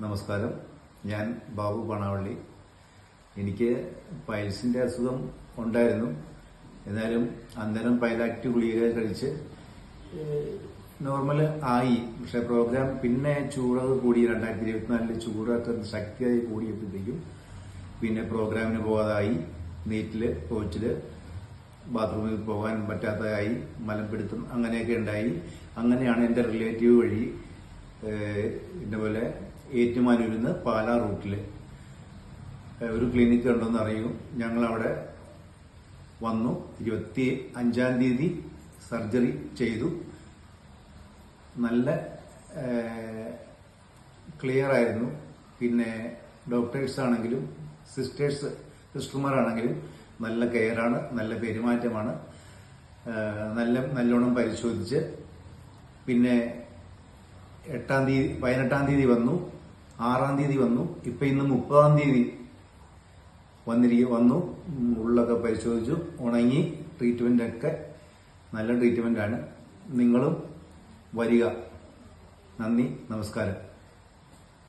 നമസ്കാരം. ഞാൻ ബാബു പണവള്ളി. എനിക്ക് പൈൽസിന്റെ അസുഖം ഉണ്ടായിരുന്നു. എന്നാലും അന്നേരം പൈലാക്റ്റ് ഗുളിക കഴിച്ച് നോർമൽ ആയി. പക്ഷെ പ്രോഗ്രാം പിന്നെ ചൂടത് കൂടി രണ്ടായിരത്തി ഇരുപത്തിനാലിൽ ചൂടൊക്കെ ശക്തിയായി കൂടിയപ്പോഴത്തേക്കും പിന്നെ പ്രോഗ്രാമിന് പോകാതായി നീറ്റിൽ കോച്ചിൽ ബാത്റൂമിൽ പോകാൻ പറ്റാത്തതായി മലം മലമ്പിടുത്തം അങ്ങനെയൊക്കെ ഉണ്ടായി. അങ്ങനെയാണ് എന്റെ റിലേറ്റീവ് വഴി ഇതുപോലെ ഏറ്റുമാനൂരിൽ നിന്ന് പാലാ റൂട്ടിൽ ഒരു ക്ലിനിക്ക് ഉണ്ടെന്ന് അറിയും. ഞങ്ങളവിടെ വന്നു. ഇരുപത്തി അഞ്ചാം തീയതി സർജറി ചെയ്തു. നല്ല ക്ലിയർ ആയിരുന്നു. പിന്നെ ഡോക്ടേഴ്സ് ആണെങ്കിലും സിസ്റ്റേഴ്സ് സിസ്റ്റർമാരാണെങ്കിലും നല്ല കെയറാണ് നല്ല പെരുമാറ്റമാണ്. നല്ല നല്ലോണം പരിശോധിച്ച്. പിന്നെ എട്ടാം തീയതി പതിനെട്ടാം തീയതി വന്നു ആറാം തീയതി വന്നു ഇപ്പൊ ഇന്ന് മുപ്പതാം തീയതി വന്നിരിക്കും വന്നു ഉള്ളൊക്കെ പരിശോധിച്ചു ഉണങ്ങി ട്രീറ്റ്മെന്റ് ഒക്കെ നല്ല ട്രീറ്റ്മെന്റ് ആണ് നിങ്ങളും വരിക. നന്ദി നമസ്കാരം.